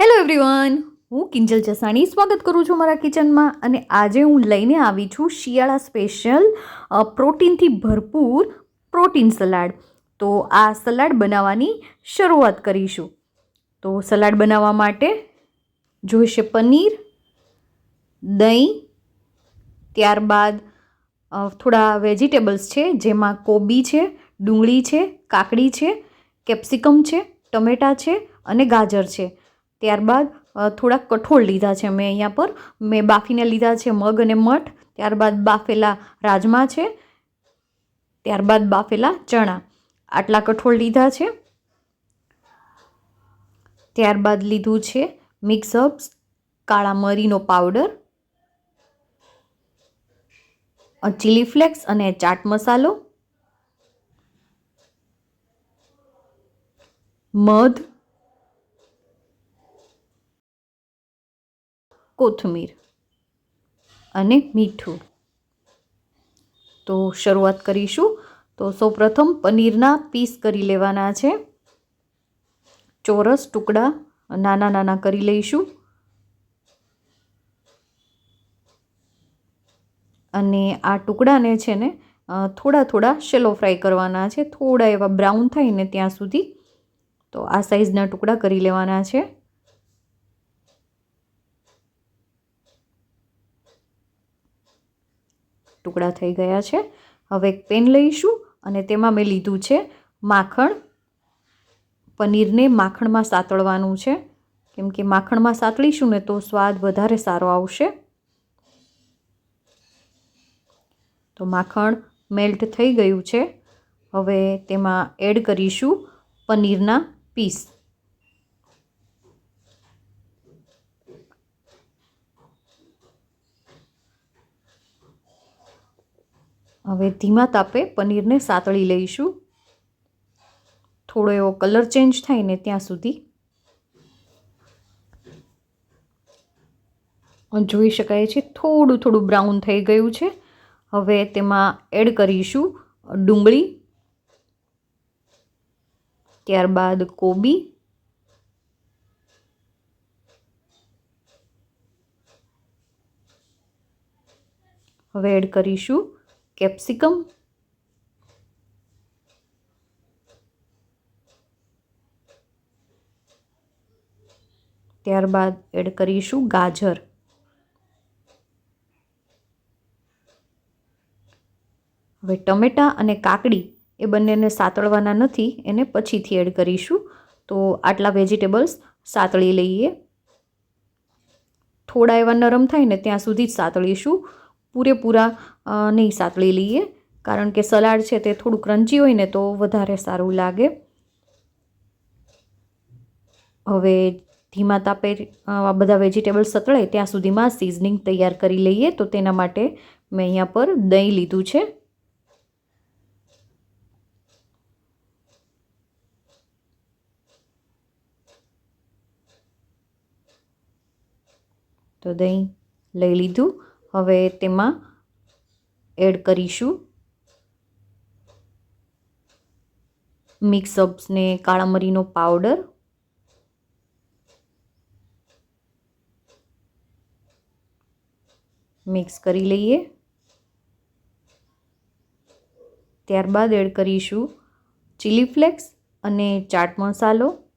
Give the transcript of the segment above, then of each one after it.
Hello everyone હું કિંજલ જસાણી સ્વાગત કરું છું મારા કિચનમાં અને આજે હું લઈને આવી છું શિયાળા સ્પેશિયલ પ્રોટીનથી ભરપૂર પ્રોટીન સલાડ. તો આ સલાડ બનાવવાની શરૂઆત કરીશું. તો સલાડ બનાવવા માટે જોઈશે પનીર, દહીં, ત્યારબાદ થોડા વેજીટેબલ્સ છે, જેમાં કોબી છે, ડુંગળી છે, કાકડી છે, કેપ્સિકમ છે, ટમેટાં છે અને ગાજર છે. ત્યારબાદ થોડા કઠોળ લીધા છે મેં અહીંયા પર. મેં બાફીને લીધા છે મગ અને મઠ. ત્યારબાદ બાફેલા રાજમા છે. ત્યારબાદ બાફેલા ચણા. આટલા કઠોળ લીધા છે. ત્યારબાદ લીધું છે મિક્સ હર્બ્સ કાળા મરીનો પાવડર ચીલી ફ્લેક્સ અને ચાટ મસાલો, મધ કોથમીર અને મીઠું. તો શરૂઆત કરીશું. તો સૌપ્રથમ પનીરના પીસ કરી લેવાના છે. ચોરસ ટુકડા નાના નાના કરી લઈશું. અને આ ટુકડાને છે ને થોડા થોડા શેલો ફ્રાય કરવાના છે. થોડા એવા બ્રાઉન થાય ને ત્યાં સુધી. તો આ સાઈઝના ટુકડા કરી લેવાના છે. ટુકડા થઈ ગયા છે. હવે એક પેન લઈશું અને તેમાં મેં લીધું છે માખણ. પનીરને માખણમાં સાતળવાનું છે. કેમ કે માખણમાં સાતળીશું ને તો સ્વાદ વધારે સારો આવશે. તો માખણ મેલ્ટ થઈ ગયું છે. હવે તેમાં એડ કરીશું પનીરના પીસ. હવે ધીમા તાપે પનીરને સાતળી લઈશું. થોડો એવો કલર ચેન્જ થાય ને ત્યાં સુધી. જોઈ શકાય છે થોડું થોડું બ્રાઉન થઈ ગયું છે. હવે તેમાં એડ કરીશું ડુંગળી, ત્યારબાદ કોબી, હવે એડ કરીશું કેપ્સિકમ. ત્યારબાદ એડ કરીશું ગાજર. હવે ટમેટાં અને કાકડી એ બંનેને સાતળવાના નથી, એને પછીથી એડ કરીશું. તો આટલા વેજીટેબલ્સ સાતળી લઈએ. થોડા એવા નરમ થાય ને ત્યાં સુધી જ સાતળીશું. પૂરેપૂરા નહીં સાતળી લઈએ. કારણ કે સલાડ છે તે થોડું ક્રન્ચી હોય ને તો વધારે સારું લાગે. હવે ધીમા તાપે આ બધા વેજીટેબલ્સ સતળે ત્યાં સુધીમાં સિઝનિંગ તૈયાર કરી લઈએ. તો તેના માટે મેં અહીંયા પર દહીં લીધું છે. તો દહીં લઈ લીધું. હવે તેમાં એડ કરીશું. મિક્સ અપ્સને કાળા મરીનો પાવડર. મિક્સ કરી લઈએ. ત્યારબાદ એડ કરીશું ચીલી ફ્લેક્સ અને ચાટ મસાલો.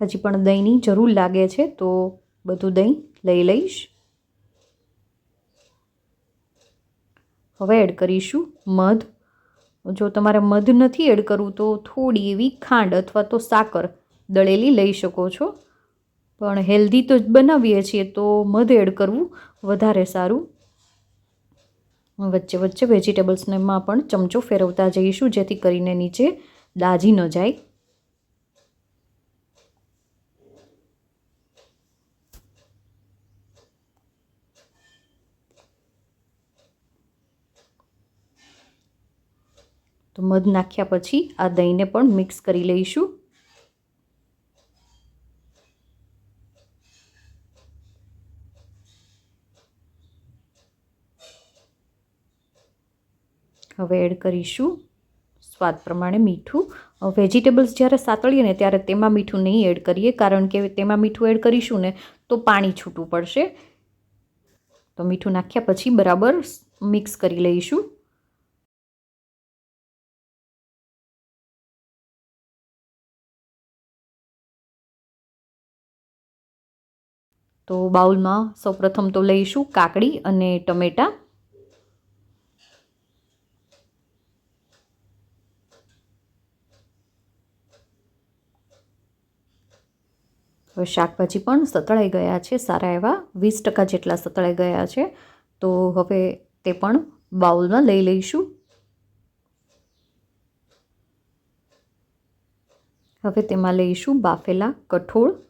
હજી પણ દહીંની જરૂર લાગે છે, તો બધું દહીં લઈ લઈશ. હવે એડ કરીશું મધ. જો તમારે મધ નથી એડ કરવું, તો થોડી એવી ખાંડ અથવા તો સાકર દળેલી લઈ શકો છો. પણ હેલ્ધી તો બનાવીએ છીએ, તો મધ એડ કરવું વધારે સારું. વચ્ચે વચ્ચે વેજીટેબલ્સમાં પણ ચમચો ફેરવતા જઈશું, જેથી કરીને નીચે દાજી ન જાય. તો મધ નાખ્યા પછી આ દહીંને પણ મિક્સ કરી લઈશું. હવે એડ કરીશું સ્વાદ પ્રમાણે મીઠું. વેજીટેબલ્સ જ્યારે સાતળીએ ને ત્યારે તેમાં મીઠું નહીં એડ કરીએ, કારણ કે તેમાં મીઠું એડ કરીશું ને તો પાણી છૂટું પડશે. તો મીઠું નાખ્યા પછી બરાબર મિક્સ કરી લઈશું. તો બાઉલમાં સૌપ્રથમ તો લઈશું કાકડી અને ટમેટાં. હવે શાકભાજી પણ સતળાઈ ગયા છે, સારા એવા. વીસ ટકા જેટલા સતળાઈ ગયા છે. તો હવે તે પણ બાઉલમાં લઈ લઈશું. હવે તેમાં લઈશું બાફેલા કઠોળ.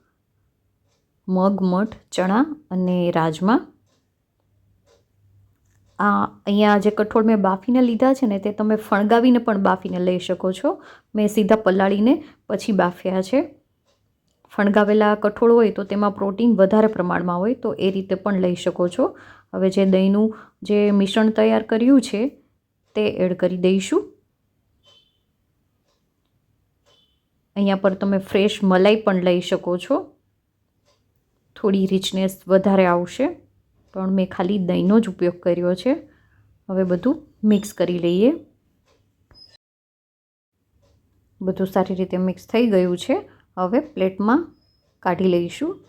મગ, મઠ, ચણા અને રાજમા. આ અહીંયા જે કઠોળ મેં બાફીને લીધા છે ને તે તમે ફણગાવીને પણ બાફીને લઈ શકો છો. મેં સીધા પલાળીને પછી બાફ્યા છે. ફણગાવેલા કઠોળ હોય તો તેમાં પ્રોટીન વધારે પ્રમાણમાં હોય તો એ રીતે પણ લઈ શકો છો. હવે જે દહીંનું જે મિશ્રણ તૈયાર કર્યું છે તે એડ કરી દઈશું. અહીંયા પર તમે ફ્રેશ મલાઈ પણ લઈ શકો છો. થોડી રિચનેસ વધારે આવશે, પણ મેં ખાલી દહીંનો જ ઉપયોગ કર્યો છે. હવે બધું મિક્સ કરી લઈએ. બધું સારી રીતે મિક્સ થઈ ગયું છે. હવે પ્લેટમાં કાઢી લઈશું.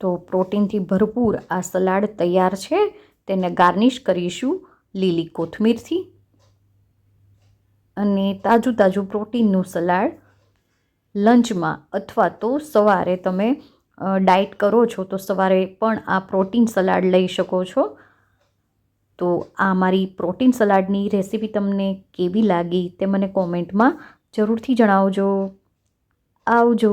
તો પ્રોટીનથી ભરપૂર આ સલાડ તૈયાર છે. તેને ગાર્નિશ કરીશું લીલી કોથમીરથી. અને તાજું તાજું પ્રોટીનનું સલાડ લંચમાં અથવા તો સવારે તમે ડાયટ કરો છો, તો સવારે પણ આ પ્રોટીન સલાડ લઈ શકો છો. તો આ મારી પ્રોટીન સલાડની રેસીપી તમને કેવી લાગી તે મને કોમેન્ટમાં જરૂરથી જણાવજો. આવજો.